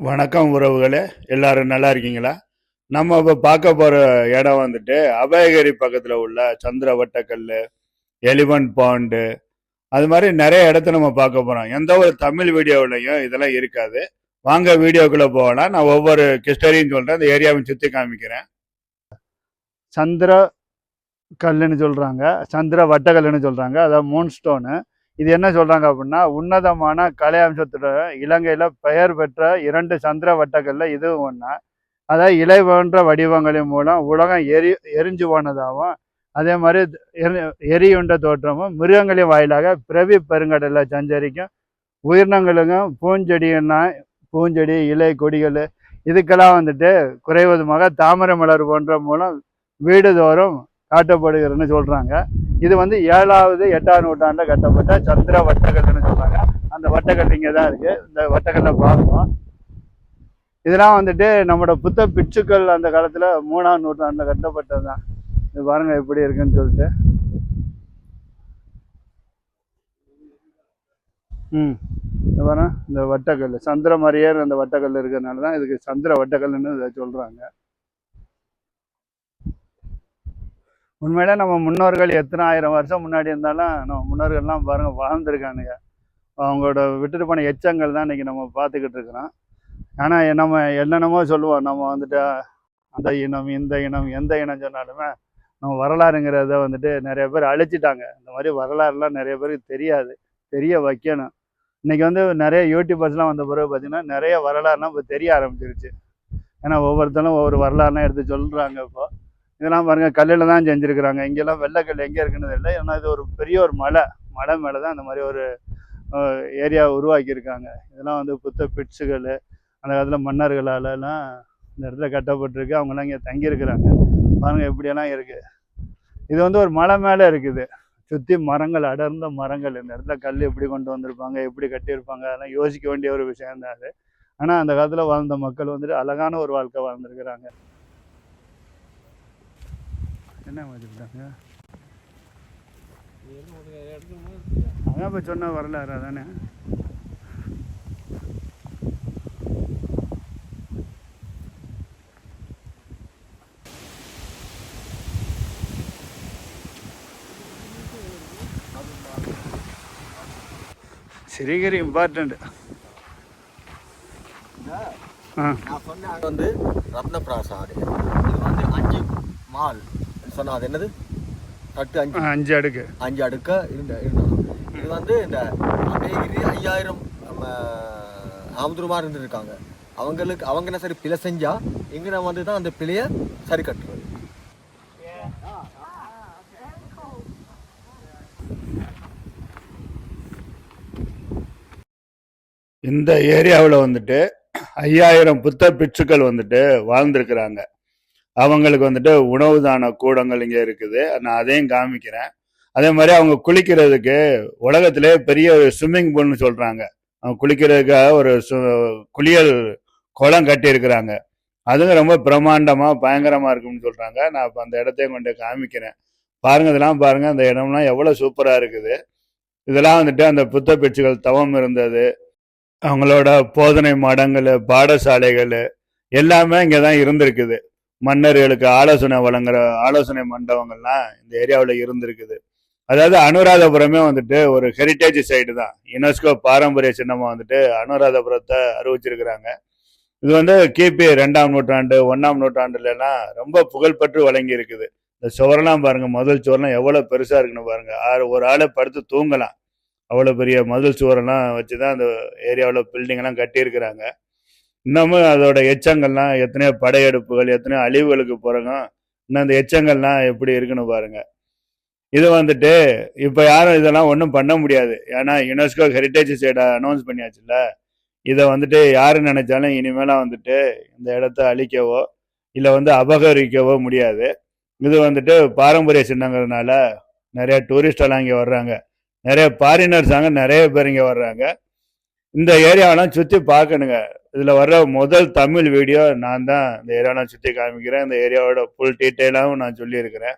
வணக்கம் உறவுகளே. எல்லாரும் நல்லா இருக்கீங்களா? நம்ம இப்போ பார்க்க போகிற இடம் வந்துட்டு அபயகிரி பக்கத்தில் உள்ள சந்திர வட்டக்கல் எலிமெண்ட் பாண்டு அது மாதிரி நிறைய இடத்த நம்ம பார்க்க போகிறோம் எந்த ஒரு தமிழ் வீடியோவிலையும் இதெல்லாம் இருக்காது. வாங்க வீடியோக்குள்ளே போகலாம். நான் ஒவ்வொரு கிஸ்டரியும் சொல்கிறேன் அந்த ஏரியாவை சுற்றி காமிக்கிறேன். சந்திர கல்லுன்னு சொல்கிறாங்க சந்திர வட்டக்கல்லுன்னு சொல்கிறாங்க அதாவது மூன் ஸ்டோனு இது என்ன சொல்கிறாங்க அப்படின்னா உன்னதமான கலை அம்சத்துடன் இலங்கையில் பெயர் பெற்ற இரண்டு சந்திர வட்டங்களில் இதுவும் ஒன்றா அதாவது இலை போன்ற வடிவங்களின் மூலம் உலகம் எரி எரிஞ்சு போனதாகவும் அதே மாதிரி எரி- எரியுண்ட தோற்றமும் மிருகங்களின் வாயிலாக பிறவி பெருங்கடலில் சஞ்சரிக்கும் உயிரினங்களுக்கும் பூஞ்செடின்னா பூஞ்செடி இலை கொடிகள் இதுக்கெல்லாம் வந்துட்டு குறைவதுமாக தாமரை மலர் போன்ற மூலம் வீடுதோறும் காட்டப்படுகிறதுன்னு சொல்கிறாங்க இது வந்து ஏழாவது எட்டாம் நூற்றாண்டில் கட்டப்பட்ட சந்திர வட்டக்கல்லுன்னு சொல்கிறாங்க அந்த வட்டக்கல் இங்கே தான் இருக்குது இந்த வட்டக்கல்லை பார்ப்போம். இதெல்லாம் வந்துட்டு நம்மளோட புத்த பிச்சுக்கள் அந்த காலத்தில் மூணாம் நூற்றாண்டில் கட்டப்பட்டது தான் இது பாருங்கள் எப்படி இருக்குன்னு சொல்லிட்டு. ம். இது பாருங்க இந்த வட்டக்கல் சந்திர மாதிரியே அந்த வட்டக்கல் இருக்கிறதுனால தான் இதுக்கு சந்திர வட்டக்கல்லுன்னு இதை சொல்றாங்க உண்மையில நம்ம முன்னோர்கள் எத்தனை ஆயிரம் வருஷம் முன்னாடி இருந்தாலும் நம்ம முன்னோர்கள்லாம் பாருங்க வாழ்ந்துருக்கானுங்க. அவங்களோட விட்டுட்டு போன எச்சங்கள் தான் இன்னைக்கு நம்ம பார்த்துக்கிட்டு இருக்கிறோம். ஆனால் நம்ம என்னென்னமோ சொல்லுவோம். நம்ம வந்துட்டு அந்த இனம் இந்த இனம் எந்த இனம் சொன்னாலுமே நம்ம வரலாறுங்கிறத வந்துட்டு நிறைய பேர் அழிச்சிட்டாங்க. இந்த மாதிரி வரலாறுலாம் நிறைய பேருக்கு தெரியாது. தெரிய வைக்கணும். இன்னைக்கு வந்து நிறைய யூடியூபர்ஸ்லாம் வந்த பிறகு பார்த்தீங்கன்னா நிறைய வரலாறுலாம் இப்போ தெரிய ஆரம்பிச்சிருச்சு. ஏன்னா ஒவ்வொருத்தரும் ஒவ்வொரு வரலாறுலாம் எடுத்து சொல்கிறாங்க இப்போ. இதெல்லாம் பாருங்கள் கல்லில் தான் செஞ்சுருக்குறாங்க. இங்கெல்லாம் வெள்ளைக்கல் எங்கே இருக்குன்னு இல்லை ஏன்னா இது ஒரு பெரிய ஒரு மலை. மலை மேலே தான் அந்த மாதிரி ஒரு ஏரியா உருவாக்கியிருக்காங்க. இதெல்லாம் வந்து புத்த பிட்ஸுகள் அந்த காலத்தில் மன்னர்களாலலாம் இந்த இடத்துல கட்டப்பட்டிருக்கு. அவங்கெல்லாம் இங்கே தங்கியிருக்கிறாங்க. பாருங்கள் எப்படியெல்லாம் இருக்குது இது வந்து ஒரு மலை மேலே இருக்குது. சுற்றி மரங்கள் அடர்ந்த மரங்கள். இந்த இடத்துல கல் எப்படி கொண்டு வந்திருப்பாங்க எப்படி கட்டியிருப்பாங்க அதெல்லாம் யோசிக்க வேண்டிய ஒரு விஷயம் தான் அது. ஆனால் அந்த காலத்தில் வாழ்ந்த மக்கள் வந்துட்டு அழகான ஒரு வாழ்க்கை வாழ்ந்துருக்கிறாங்க. என்ன வச்சுக்கிட்டாங்க அதான் இப்போ சொன்ன வரலாறு அதானே? சிறிகரி இம்பார்ட்டண்ட் நான் சொன்ன வந்து ரத்ன பிராசாடு இது வந்து அஞ்சு மால். சொன்னா அது என்னது? தட்டு அஞ்சு. அஞ்சு அடுக்கு. அஞ்சு அடுக்க இருந்த இருந்தது. இது வந்து இந்த அபயகிரி ஐயாயிரம் நம்ம ஆமதுருமார் இருந்திருக்காங்க. அவங்களுக்கு அவங்க என்ன சரி பிழை செஞ்சா இங்க நான் வந்து தான் அந்த பிழையை சரி கட்டுறது. இந்த ஏரியாவில் வந்துட்டு ஐயாயிரம் புத்த பிட்சுக்கள் வந்துட்டு வாழ்ந்திருக்கிறாங்க. அவங்களுக்கு வந்துட்டு உணவு தான கூடங்கள் இங்கே இருக்குது. நான் அதையும் காமிக்கிறேன். அதே மாதிரி அவங்க குளிக்கிறதுக்கு உலகத்திலே பெரிய ஒரு ஸ்விம்மிங் பூல்னு சொல்கிறாங்க அவங்க குளிக்கிறதுக்காக ஒரு சு- குளியல் குளம் கட்டியிருக்கிறாங்க. அதுவும் ரொம்ப பிரம்மாண்டமாக பயங்கரமாக இருக்கும்னு சொல்கிறாங்க நான் இப்போ அந்த இடத்தையும் கொண்டு காமிக்கிறேன். பாருங்க இதெல்லாம் பாருங்கள் அந்த இடம்லாம் எவ்வளோ சூப்பராக இருக்குது. இதெல்லாம் வந்துட்டு அந்த புத்த பிட்சுகள் தவம் இருந்தது. அவங்களோட போதனை மடங்கள் பாடசாலைகள் எல்லாமே இங்கே தான் இருந்திருக்குது. மன்னர்களுக்கு ஆலோசனை வழங்குற ஆலோசனை மண்டபங்கள்லாம் இந்த ஏரியாவில் இருந்திருக்குது. அதாவது அனுராதபுரமே வந்துட்டு ஒரு ஹெரிட்டேஜ் சைடு தான். யுனெஸ்கோ பாரம்பரிய சின்னமாக வந்துட்டு அனுராதபுரத்தை அறிவிச்சிருக்கிறாங்க. இது வந்து கிபி ரெண்டாம் நூற்றாண்டு ஒன்றாம் நூற்றாண்டுலல்லாம் ரொம்ப புகழ்பெற்று வழங்கி இருக்குது இந்த சுவரெல்லாம் பாருங்க முதல் சுவரெல்லாம் எவ்வளோ பெருசாக இருக்குன்னு பாருங்கள் ஆறு ஒரு ஆளை படுத்து தூங்கலாம். அவ்வளோ பெரிய மதில் சுவரெல்லாம் வச்சு தான் அந்த ஏரியாவில் பில்டிங்கெல்லாம் கட்டியிருக்கிறாங்க. இன்னமும் அதோட எச்சங்கள்லாம் எத்தனையோ படையெடுப்புகள் எத்தனையோ அழிவுகளுக்கு போகிறாங்க இன்னும் அந்த எச்சங்கள்லாம் எப்படி இருக்குன்னு பாருங்க. இது வந்துட்டு இப்போ யாரும் இதெல்லாம் ஒன்றும் பண்ண முடியாது. ஏன்னா யுனெஸ்கோ ஹெரிட்டேஜ் சைடை அனௌன்ஸ் பண்ணியாச்சுல்ல. இதை வந்துட்டு யார் நினைச்சாலும் இனிமேலாம் வந்துட்டு இந்த இடத்த அழிக்கவோ இல்லை வந்து அபகரிக்கவோ முடியாது. இது வந்துட்டு பாரம்பரிய சின்னங்கிறதுனால நிறைய டூரிஸ்டெல்லாம் இங்கே வர்றாங்க. நிறைய ஃபாரினர்ஸ் அங்கே நிறைய பேர் இங்கே வர்றாங்க. இந்த ஏரியாவெல்லாம் சுற்றி பார்க்கணுங்க. இதில் வர்ற முதல் தமிழ் வீடியோ நான் தான் இந்த ஏரியாவெல்லாம் சுற்றி காமிக்கிறேன். இந்த ஏரியாவோட ஃபுல் டீட்டெயிலாகவும் நான் சொல்லியிருக்கிறேன்.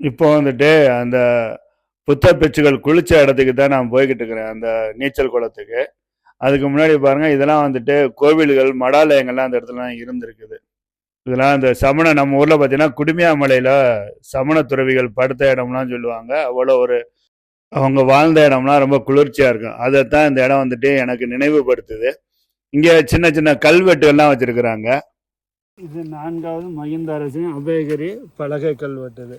இப்போ வந்துட்டு அந்த புத்த பிச்சுகள் குளிச்ச இடத்துக்கு தான் நான் போய்கிட்டு இருக்கிறேன். அந்த நீச்சல் குளத்துக்கு. அதுக்கு முன்னாடி பாருங்கள் இதெல்லாம் வந்துட்டு கோவில்கள் மடாலயங்கள்லாம் அந்த இடத்துலலாம் இருந்திருக்குது. இதெல்லாம் அந்த சமண நம்ம ஊரில் பார்த்தீங்கன்னா குடுமியாமலையில் சமண துறவிகள் படுத்த இடம்லாம் சொல்லுவாங்க. அவ்வளோ ஒரு அவங்க வாழ்ந்த இடம்லாம் ரொம்ப குளிர்ச்சியாக இருக்கும். அதை தான் இந்த இடம் வந்துட்டு எனக்கு நினைவுபடுத்துது. இங்க சின்ன சின்ன கல்வெட்டுகள்லாம் வச்சிருக்கிறாங்க. இது நான்காவது மகிந்த அரசின் அபயகிரி பலகை கல்வெட்டு இது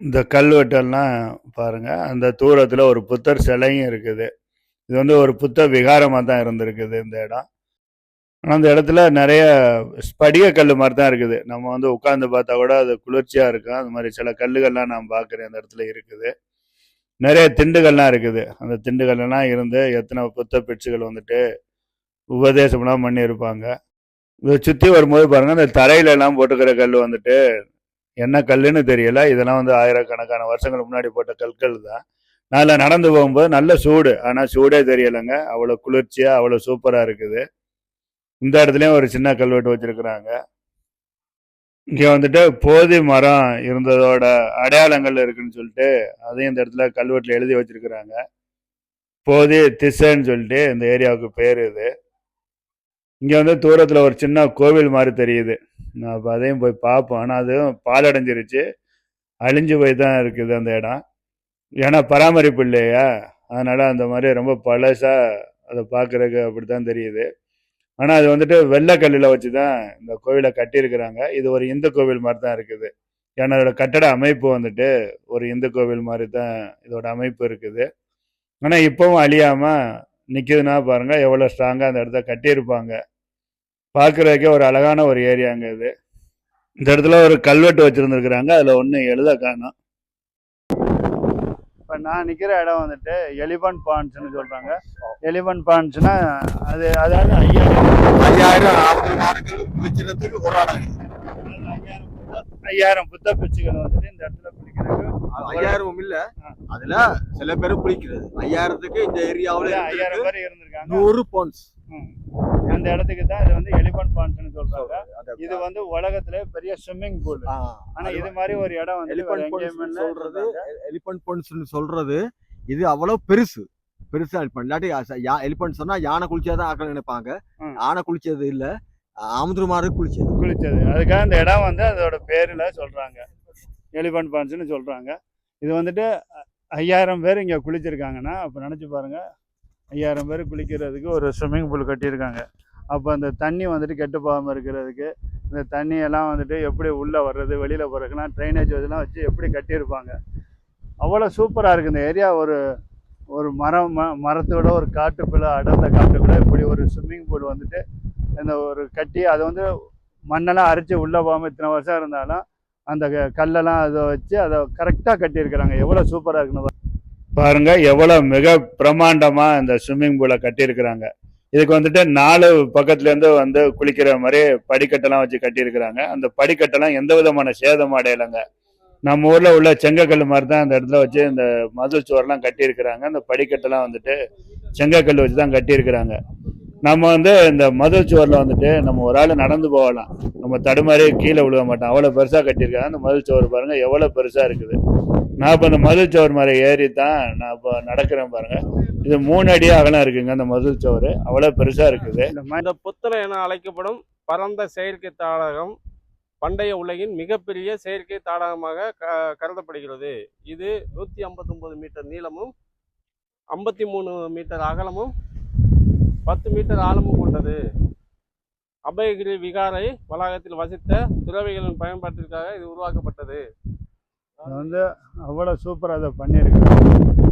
இந்த கல்வெட்டெல்லாம் பாருங்க. அந்த தூரத்தில் ஒரு புத்தர் சிலையும் இருக்குது. இது வந்து ஒரு புத்த விகாரமாக தான் இருந்திருக்குது இந்த இடம். ஆனால் அந்த இடத்துல நிறைய ஸ்படிக கல் மாதிரி தான் இருக்குது. நம்ம வந்து உட்காந்து பார்த்தா கூட அது குளிர்ச்சியாக இருக்கும். அது மாதிரி சில கல்லுகள்லாம் நான் பார்க்குறேன். அந்த இடத்துல இருக்குது. நிறைய திண்டுகள்லாம் இருக்குது. அந்த திண்டுகள்லாம் இருந்து எத்தனை புத்த பிட்சுகள் வந்துட்டு உபதேசம்லாம் பண்ணியிருப்பாங்க. இதை சுற்றி வரும்போது பாருங்கள் அந்த தரையிலலாம் போட்டுக்கிற கல் வந்துட்டு என்ன கல்லுன்னு தெரியல. இதெல்லாம் வந்து ஆயிரக்கணக்கான வருஷங்களுக்கு முன்னாடி போட்ட கற்கள் தான். நான் நடந்து போகும்போது நல்ல சூடு. ஆனால் சூடே தெரியலைங்க. அவ்வளோ குளிர்ச்சியாக அவ்வளோ சூப்பராக இருக்குது. இந்த இடத்துலையும் ஒரு சின்ன கல்வெட்டு வச்சிருக்கிறாங்க. இங்கே வந்துட்டு போதி மரம் இருந்ததோட அடையாளங்கள் இருக்குன்னு சொல்லிட்டு அதையும் இந்த இடத்துல கல்வெட்டில் எழுதி வச்சிருக்கிறாங்க. போதி திசைன்னு சொல்லிட்டு இந்த ஏரியாவுக்கு பேர் இது. இங்கே வந்து தூரத்தில் ஒரு சின்ன கோவில் மாதிரி தெரியுது. நான் அப்போ அதையும் போய் பார்ப்போம் ஆனால் அதுவும் பாலடைஞ்சிருச்சு அழிஞ்சு போய் தான் இருக்குது அந்த இடம். ஏன்னா பராமரிப்பு இல்லையா? அதனால் அந்த மாதிரி ரொம்ப பழசாக அதை பார்க்குறதுக்கு அப்படி தான் தெரியுது. ஆனால் அது வந்துட்டு வெள்ளைக்கல்லில் வச்சு தான் இந்த கோவிலை கட்டியிருக்கிறாங்க. இது ஒரு இந்து கோவில் மாதிரி தான் இருக்குது. ஏன்னா அதோட கட்டட அமைப்பு வந்துட்டு ஒரு இந்து கோவில் மாதிரி தான் இதோட அமைப்பு இருக்குது. ஆனால் இப்போவும் அழியாமல் நிற்கிதுன்னா பாருங்கள் எவ்வளோ ஸ்ட்ராங்காக அந்த இடத்த கட்டியிருப்பாங்க. பார்க்குறதுக்கே ஒரு அழகான ஒரு ஏரியாங்க இது. இந்த இடத்துல ஒரு கல்வெட்டு வச்சுருந்துருக்குறாங்க. அதில் ஒன்றும் எழுத காணும். இப்போ நான் நிற்கிற இடம் வந்துட்டு எலிபன் பாண்ட்ஸ்னு சொல்கிறாங்க எலிபன் பாண்ட்ஸ்னா அது அதாவது ஐயாயிரம் ஐயாயிரம் ஐயாயிரம் புத்த பிச்சுகள் வந்துட்டு இந்த இடத்துல குளிக்கிறதுக்கு ஐயாயிரம் இல்ல. அதுல சில பேர் குளிக்கிறது. ஐயாயிரத்துக்கு இந்த ஏரியாவுல ஐயாயிரம் பேர் இருந்திருக்காங்க. நூறு பவுன்ஸ் ம். அந்த இடத்துக்கு தான் இது வந்து எலிபன் பாண்ட்ஸ்னு சொல்றாங்க. இது வந்து உலகத்திலே பெரிய ஸ்விம்மிங் பூல் ஆனா இது மாதிரி ஒரு இடம் வந்து இல்ல சொல்றது எலிபென்ட் பொன்ஸ்னு சொல்றது இது அவ்வளவு பெருசு. பெருசா எலிபென்ட் இல்லாட்டி எலிபென்ட் சொன்னா யானை குளிச்சாதான் ஆக்கள் நினைப்பாங்க. யானை குளிச்சது இல்ல ஆமுதுரு மாறு குளிச்சது. குளிச்சது. அதுக்காக இந்த இடம் வந்து அதோட பேர்ல சொல்றாங்க. எலிபன் பான்ஸ்னு சொல்றாங்க. இது வந்துட்டு ஐயாயிரம் பேர் இங்க குளிச்சிருக்காங்கன்னா அப்ப நினைச்சு பாருங்க ஐயாயிரம் பேர் குளிக்கிறதுக்கு ஒரு ஸ்விம்மிங் பூல் கட்டியிருக்காங்க. அப்போ அந்த தண்ணி வந்துட்டு கெட்டு போகாமல் இருக்கிறதுக்கு இந்த தண்ணியெல்லாம் வந்துட்டு எப்படி உள்ளே வர்றது வெளியில் போகிறதுக்குலாம் ட்ரைனேஜ் இதெல்லாம் வச்சு எப்படி கட்டியிருப்பாங்க. அவ்வளோ சூப்பராக இருக்குது இந்த ஏரியா ஒரு ஒரு மரம் ம மரத்தோட ஒரு காட்டுக்குள்ளே அடர்ந்த காட்டுக்குள்ளே இப்படி ஒரு ஸ்விம்மிங் பூல் வந்துட்டு இந்த ஒரு கட்டி அதை வந்து மண்ணெல்லாம் அரைச்சி உள்ளே போகாமல் இத்தனை வருஷம் இருந்தாலும் அந்த க- கல்லெல்லாம் அதை வச்சு அதை கரெக்டாக கட்டியிருக்கிறாங்க. எவ்வளோ சூப்பராக இருக்குன்னு பாருங்க. எவ்வளோ மிக பிரம்மாண்டமாக இந்த ஸ்விம்மிங் பூலை கட்டியிருக்கிறாங்க. இதுக்கு வந்துட்டு நாலு பக்கத்துலேருந்து வந்து குளிக்கிற மாதிரி படிக்கட்டெல்லாம் வச்சு கட்டியிருக்கிறாங்க. அந்த படிக்கட்டெல்லாம் எந்த விதமான சேதம் அடையலைங்க. நம்ம ஊரில் உள்ள செங்கக்கல் மாதிரி தான் அந்த இடத்துல வச்சு இந்த மதில் சுவரெல்லாம் கட்டியிருக்கிறாங்க. அந்த படிக்கட்டெல்லாம் வந்துட்டு செங்கக்கல் வச்சு தான் கட்டியிருக்கிறாங்க. நம்ம வந்து இந்த மதில் சுவரில் வந்துட்டு நம்ம ஒரு ஆள் நடந்து போகலாம். நம்ம தடுமாறி கீழே விழுக மாட்டோம். அவ்வளோ பெருசாக கட்டியிருக்காங்க. அந்த மதில் சுவர் பாருங்கள் எவ்வளோ பெருசாக இருக்குது. நான் இப்போ இந்த மதில் சுவர் மரம் ஏறி தான் நான் இப்போ நடக்கிறேன் பாருங்க. இது மூணு அடி அகலம் இருக்குங்க அந்த மதில் சுவர் அவ்வளோ பெருசாக இருக்குது. இந்த மாதிரி இந்த என அழைக்கப்படும் பரந்த செயற்கை தாடகம் பண்டைய உலகின் மிகப்பெரிய செயற்கை தாடகமாக க- கருதப்படுகிறது. இது நூற்றி ஐம்பத்தொம்போது மீட்டர் நீளமும் ஐம்பத்தி மூணு மீட்டர் அகலமும் பத்து மீட்டர் ஆழமும் கொண்டது. அபயகிரி விகாரை வளாகத்தில் வசித்த துறவிகளின் பயன்பாட்டிற்காக இது உருவாக்கப்பட்டது. அது வந்து அவ்வளோ சூப்பராக அதை பண்ணியிருக்காங்க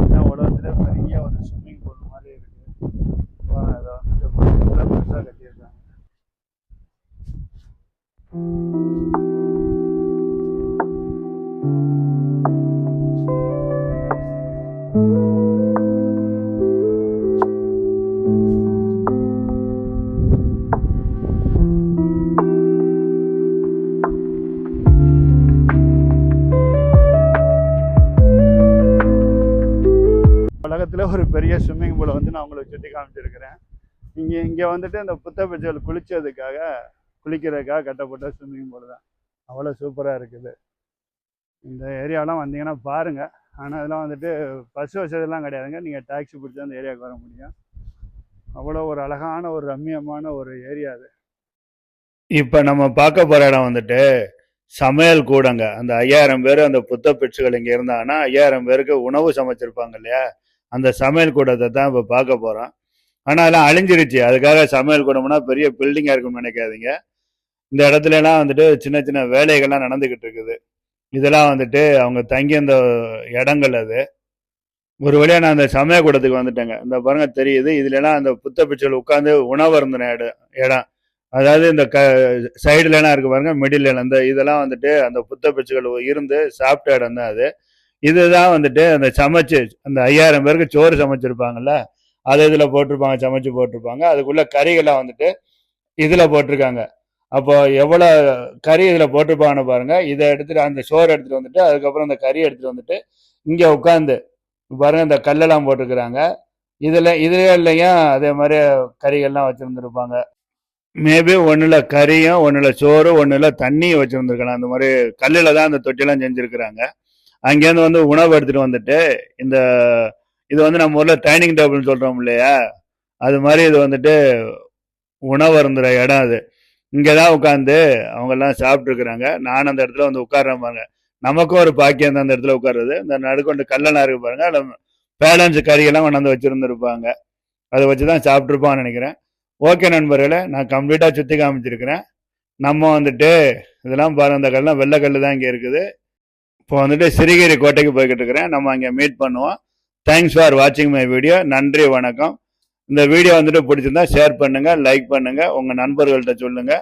ஏன்னா உலகத்துல பெரிய ஒரு ஸ்விம்மிங் பூல் மாதிரி இருக்குது அதை வந்து பெருசாக கட்டியிருக்காங்க. பக்கத்தில் ஒரு பெரிய ஸ்விம்மிங் பூலை வந்து நான் உங்களுக்கு சுற்றி காமிச்சிருக்கிறேன். இங்கே இங்கே வந்துட்டு அந்த புத்த பச்சைகள் குளித்ததுக்காக குளிக்கிறதுக்காக கட்டப்பட்ட ஸ்விம்மிங் பூல் தான். அவ்வளோ சூப்பராக இருக்குது. இந்த ஏரியாலாம் வந்தீங்கன்னா பாருங்கள் ஆனால் இதெல்லாம் வந்துட்டு பஸ் வசதிலாம் கிடையாதுங்க. நீங்கள் டாக்ஸி பிடிச்சி அந்த ஏரியாவுக்கு வர முடியும். அவ்வளோ ஒரு அழகான ஒரு ரம்மியமான ஒரு ஏரியா அது. இப்போ நம்ம பார்க்க போகிற இடம் வந்துட்டு சமையல் கூடங்க. அந்த ஐயாயிரம் பேர் அந்த புத்த பிட்சுகள் இங்கே இருந்தாங்கன்னா ஐயாயிரம் பேருக்கு உணவு சமைச்சிருப்பாங்க இல்லையா? அந்த சமையல் கூடத்தை தான் இப்போ பார்க்க போகிறோம் ஆனால் அதெல்லாம் அழிஞ்சிருச்சு. அதுக்காக சமையல் கூடம்னா பெரிய பில்டிங்காக இருக்கும்னு நினைக்காதீங்க. இந்த இடத்துலலாம் வந்துட்டு சின்ன சின்ன வேலைகள்லாம் நடந்துக்கிட்டு இருக்குது. இதெல்லாம் வந்துட்டு அவங்க தங்கி அந்த இடங்கள் அது. ஒரு வழியாக நான் அந்த சமய கூடத்துக்கு வந்துட்டேங்க. இந்த பாருங்க தெரியுது. இதுலலாம் அந்த புத்த பிச்சல் உட்காந்து உணவு இருந்த இடம் இடம். அதாவது இந்த க சைடுலலாம் இருக்கு பாருங்க மிடில் அந்த இதெல்லாம் வந்துட்டு அந்த புத்த பிச்சைகள் இருந்து சாப்பிட்ட இடம் தான் அது. இதுதான் வந்துட்டு அந்த சமைச்சு அந்த ஐயாயிரம் பேருக்கு சோறு சமைச்சிருப்பாங்கல்ல அதை இதில் போட்டிருப்பாங்க சமைச்சு போட்டிருப்பாங்க. அதுக்குள்ள கறிகள்லாம் வந்துட்டு இதில் போட்டிருக்காங்க. அப்போ எவ்வளோ கறி இதில் போட்டிருப்பாங்கன்னு பாருங்க. இதை எடுத்துட்டு அந்த சோறு எடுத்துட்டு வந்துட்டு அதுக்கப்புறம் அந்த கறி எடுத்துட்டு வந்துட்டு இங்கே உட்காந்து பாருங்க இந்த கல்லெல்லாம் போட்டிருக்கிறாங்க. இதில் இதுலையும் அதே மாதிரி கறிகள்லாம் வச்சுருந்துருப்பாங்க. மேபி ஒன்றில் கறியும் ஒன்றில் சோறு ஒன்றில் தண்ணியும் வச்சுருந்துருக்கலாம். அந்த மாதிரி கல்லில் தான் அந்த தொட்டிலாம் செஞ்சுருக்கிறாங்க. அங்கேருந்து வந்து உணவு எடுத்துகிட்டு வந்துட்டு இந்த இது வந்து நம்ம ஊரில் டைனிங் டேபிள்னு சொல்கிறோம் இல்லையா? அது மாதிரி இது வந்துட்டு உணவு இருந்துற இடம் அது. இங்கே தான் உட்காந்து அவங்கெல்லாம் சாப்பிட்ருக்குறாங்க நான் அந்த இடத்துல வந்து உட்கார்றேன் பாருங்க. நமக்கும் ஒரு பாக்கியம் தான் அந்த இடத்துல உட்காருறது. இந்த நடுக்கொண்டு கல்லெல்லாம் இருக்கு பாருங்க. அதில் பேலன்ஸ் கறியெல்லாம் கொண்டாந்து வச்சுருந்துருப்பாங்க. அதை வச்சு தான் சாப்பிட்ருப்பான்னு நினைக்கிறேன். ஓகே நண்பர்களே நான் கம்ப்ளீட்டாக சுற்றி காமிச்சிருக்கிறேன். நம்ம வந்துட்டு இதெல்லாம் பாருங்க. அந்த கல்லாம் வெள்ளை கல் தான் இங்கே இருக்குது. இப்போ வந்துட்டு சிறுகிரி கோட்டைக்கு போய்கிட்டு இருக்கிறேன். நம்ம அங்கே மீட் பண்ணுவோம். தேங்க்ஸ் ஃபார் வாட்சிங் மை வீடியோ நன்றி வணக்கம். இந்த வீடியோ வந்துட்டு பிடிச்சிருந்தா ஷேர் பண்ணுங்க லைக் பண்ணுங்க. உங்க நண்பர்கள்ட்ட சொல்லுங்க.